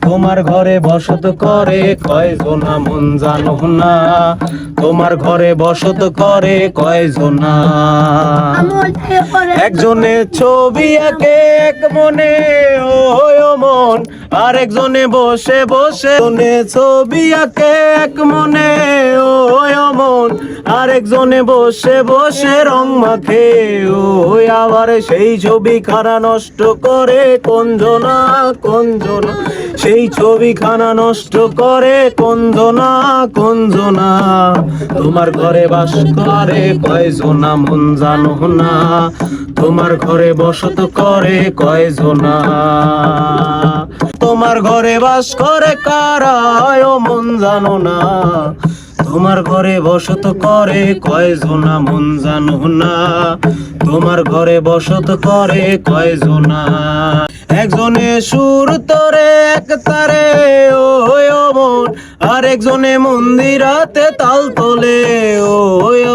তোমার ঘরে বসত করে কয়জনা মন জানো না? তোমার ঘরে বসত করে কয়জনা একজনের ছবি আঁকে এক মনে। আর একজনে বসে বসে ছবি আঁকে এক মনে। ও মন আর একজনে বসে বসে রং মাখে। ও আবার সেই ছবি খানা নষ্ট করে কঞ্জনা কঞ্জনা। সেই ছবি খানা নষ্ট করে কঞ্জনা কঞ্জনা। তোমার ঘরে বাস করে কয়জনা মন জানো না। তোমার ঘরে বসত করে কয়জনা। তোমার ঘরে বাস করে কারা ও মন জানো না? তোমার ঘরে বসত করে কয়জনা মন জানো না? তোমার ঘরে বসত করে কয়জনা একজনে সুর তরে, এক তারে ও মন আর একজনে মন্দিরাতে তাল তোলে ও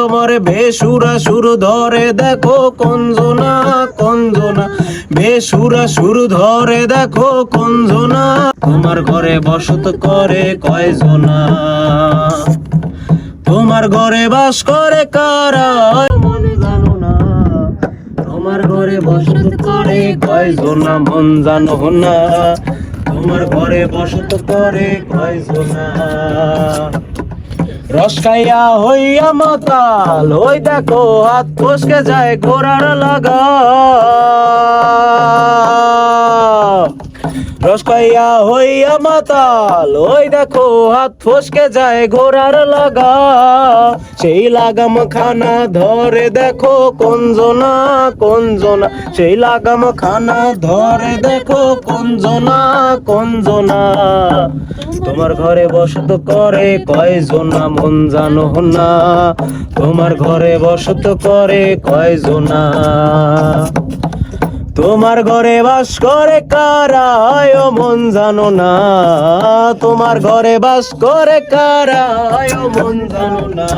আমার বেসুরা সুর ধরে, দেখো কঞ্জনা কঞ্জনা। বেসুরা সুর ধরে দেখো কঞ্জনা। তোমার ঘরে বসত করে কয়জনা? তোমার ঘরে বাস করে কারা? মন জানো না। তোমার ঘরে বসত করে কয়জনা? মন জানো না। তোমার ঘরে বসত করে কয়জনা? রস খাইয়া হইয়া মাতাল ওই দেখো হাত ফসকে যায় ঘোড়ার লাগা। রস খাইয়া হইয়া মাতাল, ওই দেখো হাত ফসকে যায় ঘোড়ার লাগা। সেই লাগাম খানা ধরে দেখো কঞ্জনা কঞ্জনা। সেই লাগাম খানা ধরে দেখো কঞ্জনা কঞ্জনা। তোমার ঘরে বসত করে কয়জনা, মন জানো না। তোমার ঘরে বসত করে কয়জনা। তোমার ঘরে বাস করে কারায় মন জানো না। তোমার ঘরে বাস করে কারায় মন জানো না।